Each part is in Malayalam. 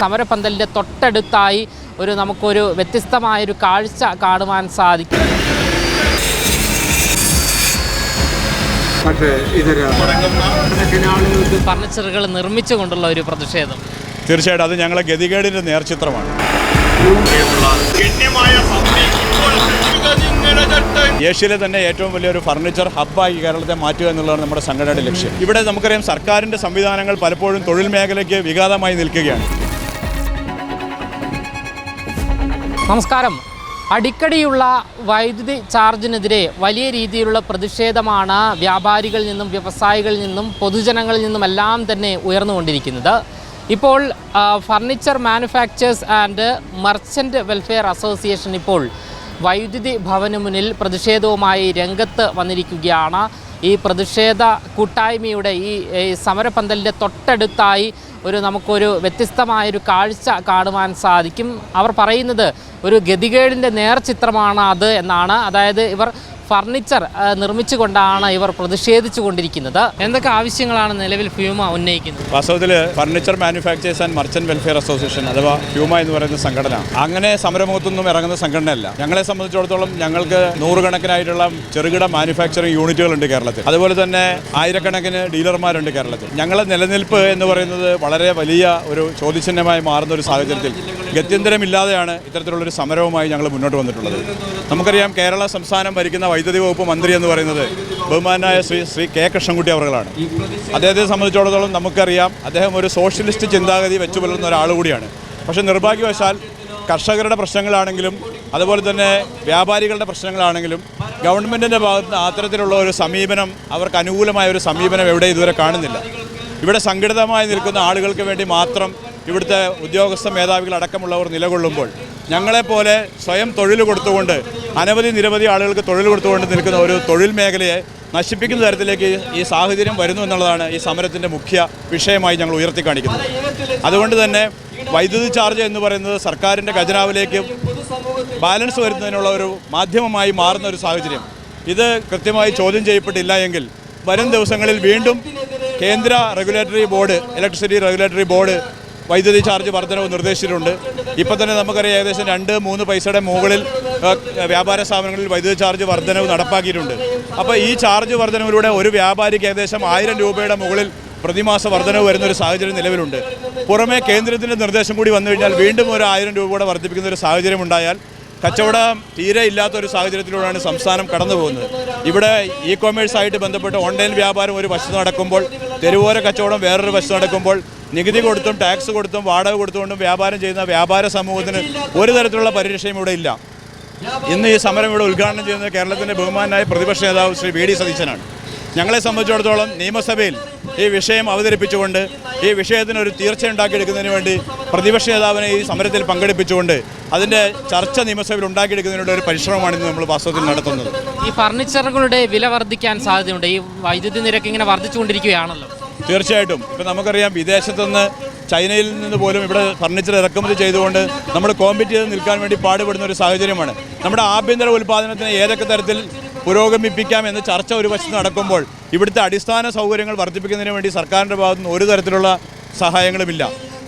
സമരപന്തലിന്റെ തൊട്ടടുത്തായി ഒരു നമുക്കൊരു വ്യത്യസ്തമായൊരു കാഴ്ച കാണുവാൻ സാധിക്കും. ഫർണിച്ചറുകൾ നിർമ്മിച്ചുകൊണ്ടുള്ള ഒരു പ്രതിഷേധം. തീർച്ചയായിട്ടും അത് ഞങ്ങളെ ഗതികേടിന്റെ നേർചിത്രമാണ്. ഏഷ്യയിലെ തന്നെ ഏറ്റവും വലിയൊരു ഫർണിച്ചർ ഹബ്ബായി കേരളത്തെ മാറ്റുക എന്നുള്ളതാണ് നമ്മുടെ സംഘടനയുടെ ലക്ഷ്യം. ഇവിടെ നമുക്കറിയാം സർക്കാരിന്റെ സംവിധാനങ്ങൾ പലപ്പോഴും തൊഴിൽ മേഖലയ്ക്ക് വിഘാതമായി നിൽക്കുകയാണ്. നമസ്കാരം. അടിക്കടിയുള്ള വൈദ്യുതി ചാർജിനെതിരെ വലിയ രീതിയിലുള്ള പ്രതിഷേധമാണ് വ്യാപാരികളിൽ നിന്നും വ്യവസായികളിൽ നിന്നും പൊതുജനങ്ങളിൽ നിന്നും എല്ലാം തന്നെ ഉയർന്നുകൊണ്ടിരിക്കുന്നത്. ഇപ്പോൾ furniture manufacturers and merchant welfare association ഇപ്പോൾ വൈദ്യുതി ഭവന് മുന്നിൽ പ്രതിഷേധവുമായി രംഗത്ത് വന്നിരിക്കുകയാണ്. ഈ പ്രതിഷേധ കൂട്ടായ്മയുടെ ഈ സമരപന്തലിന്റെ തൊട്ടടുത്തായി ഒരു നമുക്കൊരു വ്യത്യസ്തമായൊരു കാഴ്ച കാണുവാൻ സാധിക്കും. അവർ പറയുന്നത് ഒരു ഗതികേടിന്റെ നേർചിത്രമാണ് അത് എന്നാണ്. അതായത് ഇവർ ഫർണിച്ചർ നിർമ്മിച്ചുകൊണ്ടാണ് ഇവർ പ്രതിഷേധിച്ചു കൊണ്ടിരിക്കുന്നത് എന്തൊക്കെ ആവശ്യങ്ങളാണ് നിലവിൽ ഫ്യൂമ ഉന്നയിക്കുന്നത്? വാസ്തവത്തിൽ furniture manufacturers and merchant welfare association അഥവാ ഫ്യൂമ എന്ന് പറയുന്ന സംഘടന അങ്ങനെ സമരമുഖത്തൊന്നും ഇറങ്ങുന്ന സംഘടനയല്ല. ഞങ്ങളെ സംബന്ധിച്ചിടത്തോളം ഞങ്ങൾക്ക് നൂറുകണക്കിനായിട്ടുള്ള ചെറുകിട മാനുഫാക്ചറിംഗ് യൂണിറ്റുകളുണ്ട് കേരളത്തിൽ. അതുപോലെ തന്നെ ആയിരക്കണക്കിന് ഡീലർമാരുണ്ട് കേരളത്തിൽ. ഞങ്ങളുടെ നിലനിൽപ്പ് എന്ന് പറയുന്നത് വളരെ വലിയ ഒരു ചോദ്യചിഹ്നമായി മാറുന്ന ഒരു സാഹചര്യത്തിൽ ഗത്യന്തരമില്ലാതെയാണ് ഇത്തരത്തിലുള്ളൊരു സമരവുമായി ഞങ്ങൾ മുന്നോട്ട് വന്നിട്ടുള്ളത്. നമുക്കറിയാം കേരള സംസ്ഥാനം ഭരിക്കുന്ന വൈദ്യുതി വകുപ്പ് മന്ത്രി എന്ന് പറയുന്നത് ബഹുമാനായ ശ്രീ ശ്രീ കെ കൃഷ്ണൻകുട്ടി അവറുകളാണ് അദ്ദേഹത്തെ സംബന്ധിച്ചിടത്തോളം നമുക്കറിയാം അദ്ദേഹം ഒരു സോഷ്യലിസ്റ്റ് ചിന്താഗതി വെച്ചു പുലർന്ന ഒരാൾ കൂടിയാണ്. പക്ഷേ നിർഭാഗ്യവശാൽ കർഷകരുടെ പ്രശ്നങ്ങളാണെങ്കിലും അതുപോലെ തന്നെ വ്യാപാരികളുടെ പ്രശ്നങ്ങളാണെങ്കിലും ഗവൺമെന്റിന്റെ ഭാഗത്ത് അത്തരത്തിലുള്ള ഒരു സമീപനം അവർക്ക് അനുകൂലമായ ഒരു സമീപനം എവിടെ ഇതുവരെ കാണുന്നില്ല. ഇവിടെ സംഘടിതമായി നിൽക്കുന്ന ആളുകൾക്ക് വേണ്ടി മാത്രം ഇവിടുത്തെ ഉദ്യോഗസ്ഥ മേധാവികൾ അടക്കമുള്ളവർ നിലകൊള്ളുമ്പോൾ ഞങ്ങളെപ്പോലെ സ്വയം തൊഴിൽ കൊടുത്തുകൊണ്ട് അനവധി നിരവധി ആളുകൾക്ക് തൊഴിൽ കൊടുത്തുകൊണ്ട് നിൽക്കുന്ന ഒരു തൊഴിൽ മേഖലയെ നശിപ്പിക്കുന്ന തരത്തിലേക്ക് ഈ സാഹചര്യം വരുന്നു എന്നുള്ളതാണ് ഈ സമരത്തിന്റെ മുഖ്യ വിഷയമായി ഞങ്ങൾ ഉയർത്തി കാണിക്കുന്നത് അതുകൊണ്ട് തന്നെ വൈദ്യുതി ചാർജ് എന്ന് പറയുന്നത് സർക്കാരിന്റെ ഖജനാവിലേക്ക് ബാലൻസ് വരുന്നതിനുള്ള ഒരു മാധ്യമമായി മാറുന്ന ഒരു സാഹചര്യം. ഇത് കൃത്യമായി ചോദ്യം ചെയ്യപ്പെട്ടില്ല എങ്കിൽ വരും ദിവസങ്ങളിൽ വീണ്ടും കേന്ദ്ര regulatory board electricity regulatory board വൈദ്യുതി ചാർജ് വർധനവ് നിർദ്ദേശിച്ചിട്ടുണ്ട്. ഇപ്പോൾ തന്നെ നമുക്കറിയാം ഏകദേശം രണ്ട് മൂന്ന് പൈസയുടെ മുകളിൽ വ്യാപാര സ്ഥാപനങ്ങളിൽ വൈദ്യുതി ചാർജ് വർധനവ് നടപ്പാക്കിയിട്ടുണ്ട്. അപ്പോൾ ഈ ചാർജ് വർധനവിലൂടെ ഒരു വ്യാപാരിക്ക് ഏകദേശം ആയിരം രൂപയുടെ മുകളിൽ പ്രതിമാസ വർധനവ് വരുന്ന ഒരു സാഹചര്യം നിലവിലുണ്ട്. പുറമേ കേന്ദ്രത്തിന്റെ നിർദ്ദേശം കൂടി വന്നു കഴിഞ്ഞാൽ വീണ്ടും ഒരു ആയിരം രൂപ കൂടെ വർദ്ധിപ്പിക്കുന്ന ഒരു സാഹചര്യം ഉണ്ടായാൽ കച്ചവടം തീരെ ഇല്ലാത്ത ഒരു സാഹചര്യത്തിലൂടെയാണ് സംസ്ഥാനം കടന്നു പോകുന്നത് ഇവിടെ ഇ കൊമേഴ്സ് ആയിട്ട് ബന്ധപ്പെട്ട് ഓൺലൈൻ വ്യാപാരം ഒരു വശത്ത് നടക്കുമ്പോൾ തെരുവോര കച്ചവടം വേറൊരു വശത്ത് നടക്കുമ്പോൾ നികുതി കൊടുത്തും ടാക്സ് കൊടുത്തും വാടക കൊടുത്തുകൊണ്ടും വ്യാപാരം ചെയ്യുന്ന വ്യാപാര സമൂഹത്തിന് ഒരു തരത്തിലുള്ള പരിരക്ഷയും ഇവിടെ ഇല്ല. ഇന്ന് ഈ സമരം ഇവിടെ ഉദ്ഘാടനം ചെയ്യുന്നത് കേരളത്തിന്റെ ബഹുമാനായ പ്രതിപക്ഷ നേതാവ് ശ്രീ വി ഡി സതീശനാണ്. ഞങ്ങളെ സംബന്ധിച്ചിടത്തോളം നിയമസഭയിൽ ഈ വിഷയം അവതരിപ്പിച്ചുകൊണ്ട് ഈ വിഷയത്തിന് ഒരു തീർച്ച ഉണ്ടാക്കിയെടുക്കുന്നതിന് വേണ്ടി പ്രതിപക്ഷ നേതാവിനെ ഈ സമരത്തിൽ പങ്കെടുപ്പിച്ചുകൊണ്ട് അതിന്റെ ചർച്ച നിയമസഭയിൽ ഉണ്ടാക്കിയെടുക്കുന്നതിനുള്ള ഒരു പരിശ്രമമാണ് ഇന്ന് നമ്മൾ വാസ്തവത്തിൽ നടത്തുന്നത്. ഈ ഫർണിച്ചറുകളുടെ വില വർദ്ധിക്കാൻ സാധ്യതയുണ്ട്. ഈ വൈദ്യുതി നിരക്ക് ഇങ്ങനെ വർദ്ധിച്ചുകൊണ്ടിരിക്കുകയാണല്ലോ. തീർച്ചയായിട്ടും. ഇപ്പം നമുക്കറിയാം വിദേശത്തുനിന്ന് ചൈനയിൽ നിന്ന് പോലും ഇവിടെ ഫർണിച്ചർ ഇറക്കുമതി ചെയ്തുകൊണ്ട് നമ്മൾ കോമ്പറ്റ് ചെയ്ത് നിൽക്കാൻ വേണ്ടി പാടുപെടുന്ന ഒരു സാഹചര്യമാണ്. നമ്മുടെ ആഭ്യന്തര ഉൽപ്പാദനത്തിന് ഏതൊക്കെ തരത്തിൽ പുരോഗമിപ്പിക്കാം എന്ന ചർച്ച ഒരു വശത്ത് നടക്കുമ്പോൾ ഇവിടുത്തെ അടിസ്ഥാന സൗകര്യങ്ങൾ വർദ്ധിപ്പിക്കുന്നതിന് വേണ്ടി സർക്കാരിന്റെ ഭാഗത്തു നിന്ന് ഒരു തരത്തിലുള്ള സഹായങ്ങളുമില്ല.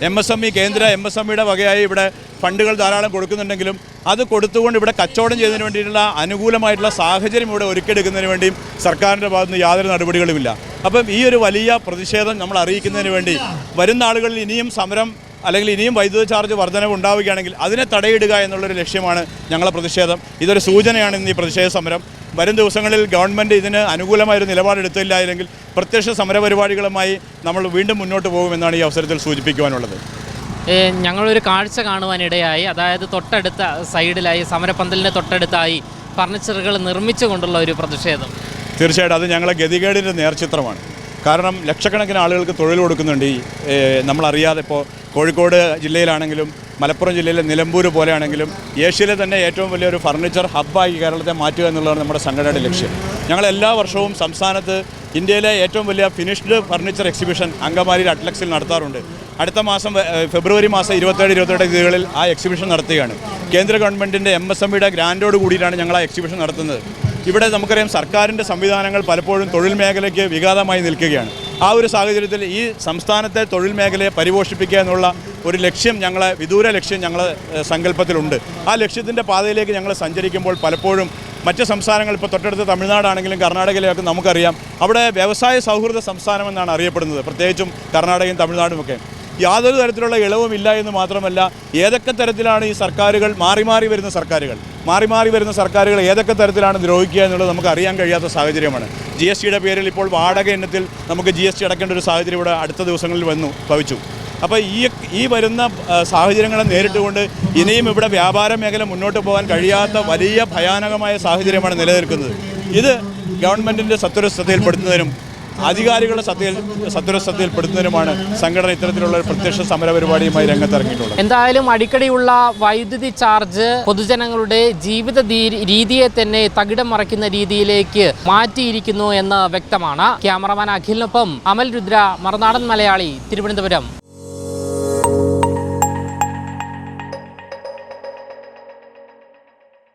എം എസ് എം ഇ കേന്ദ്ര എം എസ് എം ഇയുടെ വകയായി ഇവിടെ ഫണ്ടുകൾ ധാരാളം കൊടുക്കുന്നുണ്ടെങ്കിലും അത് കൊടുത്തുകൊണ്ട് ഇവിടെ കച്ചവടം ചെയ്യുന്നതിന് വേണ്ടിയിട്ടുള്ള അനുകൂലമായിട്ടുള്ള സാഹചര്യം ഇവിടെ ഒരുക്കിയെടുക്കുന്നതിന് വേണ്ടിയും സർക്കാരിന്റെ ഭാഗത്തുനിന്ന് യാതൊരു നടപടികളുമില്ല. അപ്പം ഈ ഒരു വലിയ പ്രതിഷേധം നമ്മൾ അറിയിക്കുന്നതിന് വേണ്ടി വരുന്ന ആളുകളിൽ ഇനിയും സമരം അല്ലെങ്കിൽ ഇനിയും വൈദ്യുതി ചാർജ് വർധനവ് ഉണ്ടാവുകയാണെങ്കിൽ അതിനെ തടയിടുക എന്നുള്ളൊരു ലക്ഷ്യമാണ് ഞങ്ങളെ പ്രതിഷേധം. ഇതൊരു സൂചനയാണ് ഇന്ന് ഈ പ്രതിഷേധ സമരം. വരും ദിവസങ്ങളിൽ ഗവൺമെന്റ് ഇതിന് അനുകൂലമായൊരു നിലപാടെടുത്തില്ല അല്ലെങ്കിൽ പ്രത്യക്ഷ സമരപരിപാടികളുമായി നമ്മൾ വീണ്ടും മുന്നോട്ട് പോകുമെന്നാണ് ഈ അവസരത്തിൽ സൂചിപ്പിക്കുവാനുള്ളത്. ഞങ്ങളൊരു കാഴ്ച കാണുവാനിടയായി. അതായത് തൊട്ടടുത്ത സൈഡിലായി സമരപന്തലിന്റെ തൊട്ടടുത്തായി ഫർണിച്ചറുകൾ നിർമ്മിച്ചുകൊണ്ടുള്ള ഒരു പ്രതിഷേധം. തീർച്ചയായിട്ടും അത് ഞങ്ങളെ ഗതികേടിന്റെ നേർചിത്രമാണ്. കാരണം ലക്ഷക്കണക്കിന് ആളുകൾക്ക് തൊഴിൽ കൊടുക്കുന്നുണ്ട് ഈ നമ്മളറിയാതെ ഇപ്പോൾ കോഴിക്കോട് ജില്ലയിലാണെങ്കിലും മലപ്പുറം ജില്ലയിലെ നിലമ്പൂർ പോലെയാണെങ്കിലും ഏഷ്യയിലെ തന്നെ ഏറ്റവും വലിയൊരു ഫർണിച്ചർ ഹബ്ബായി കേരളത്തെ മാറ്റുക എന്നുള്ളതാണ് നമ്മുടെ സംഘടനയുടെ ലക്ഷ്യം. ഞങ്ങൾ എല്ലാ വർഷവും സംസ്ഥാനത്ത് ഇന്ത്യയിലെ ഏറ്റവും വലിയ ഫിനിഷ്ഡ് ഫർണിച്ചർ എക്സിബിഷൻ അങ്കമാലിയിൽ അറ്റ്ലക്സിൽ നടത്താറുണ്ട്. അടുത്ത മാസം ഫെബ്രുവരി മാസം ഇരുപത്തേഴ് ഇരുപത്തെട്ട് തീയതികളിൽ ആ എക്സിബിഷൻ നടത്തുകയാണ്. കേന്ദ്ര ഗവൺമെന്റിന്റെ എം എസ് എം ഗ്രാൻഡോട് കൂടിയിട്ടാണ് ഞങ്ങൾ ആ എക്സിബിഷൻ നടത്തുന്നത്. ഇവിടെ നമുക്കറിയാം സർക്കാരിന്റെ സംവിധാനങ്ങൾ പലപ്പോഴും തൊഴിൽ മേഖലയ്ക്ക് വിഘാതമായി നിൽക്കുകയാണ്. ആ ഒരു സാഹചര്യത്തിൽ ഈ സംസ്ഥാനത്തെ തൊഴിൽ മേഖലയെ പരിപോഷിപ്പിക്കുക എന്നുള്ള ഒരു ലക്ഷ്യം ഞങ്ങളെ വിദൂര ലക്ഷ്യം ഞങ്ങളെ സങ്കല്പത്തിലുണ്ട്. ആ ലക്ഷ്യത്തിന്റെ പാതയിലേക്ക് ഞങ്ങൾ സഞ്ചരിക്കുമ്പോൾ പലപ്പോഴും മറ്റ് സംസ്ഥാനങ്ങൾ ഇപ്പോൾ തൊട്ടടുത്ത തമിഴ്നാടാണെങ്കിലും കർണാടകയിലൊക്കെ നമുക്കറിയാം. അവിടെ വ്യവസായ സൗഹൃദ സംസ്ഥാനമെന്നാണ് അറിയപ്പെടുന്നത്. പ്രത്യേകിച്ചും കർണാടകയും തമിഴ്നാടുമൊക്കെ. യാതൊരു തരത്തിലുള്ള ഇളവും ഇല്ല എന്ന് മാത്രമല്ല ഏതൊക്കെ തരത്തിലാണ് ഈ സർക്കാരുകൾ മാറി മാറി വരുന്ന സർക്കാരുകൾ? മാറി മാറി വരുന്ന സർക്കാരുകൾ ഏതൊക്കെ തരത്തിലാണ് ദ്രോഹിക്കുക എന്നുള്ളത് നമുക്ക് അറിയാൻ കഴിയാത്ത സാഹചര്യമാണ്. ജി എസ് ടിയുടെ പേരിൽ ഇപ്പോൾ വാടക എണ്ണത്തിൽ നമുക്ക് ജി എസ് ടി അടക്കേണ്ട ഒരു സാഹചര്യം ഇവിടെ അടുത്ത ദിവസങ്ങളിൽ വന്നു ഭവിച്ചു. അപ്പോൾ ഈ ഈ വരുന്ന സാഹചര്യങ്ങളെ നേരിട്ടുകൊണ്ട് ഇനിയും ഇവിടെ വ്യാപാര മേഖല മുന്നോട്ട് പോകാൻ കഴിയാത്ത വലിയ ഭയാനകമായ സാഹചര്യമാണ് നിലനിൽക്കുന്നത്. ഇത് ഗവൺമെന്റിന്റെ സത്വരസ്ഥതയിൽപ്പെടുത്തുന്നതിനും അധികാരികളുടെ സത്യയിൽ സത്വരശ്രദ്ധയിൽപ്പെടുത്തുന്നതിനുമാണ് സംഘടന ഇത്തരത്തിലുള്ള പ്രത്യക്ഷ സമര പരിപാടിയുമായി രംഗത്തിറങ്ങിയിട്ടുള്ളത്. എന്തായാലും അടിക്കടിയുള്ള വൈദ്യുതി ചാർജ് പൊതുജനങ്ങളുടെ ജീവിത രീതിയെ തന്നെ തകിടം മറയ്ക്കുന്ന രീതിയിലേക്ക് മാറ്റിയിരിക്കുന്നു എന്ന് വ്യക്തമാണ്. ക്യാമറമാൻ അഖിലിനൊപ്പം അമൽ രുദ്ര മറുനാടൻ മലയാളി തിരുവനന്തപുരം.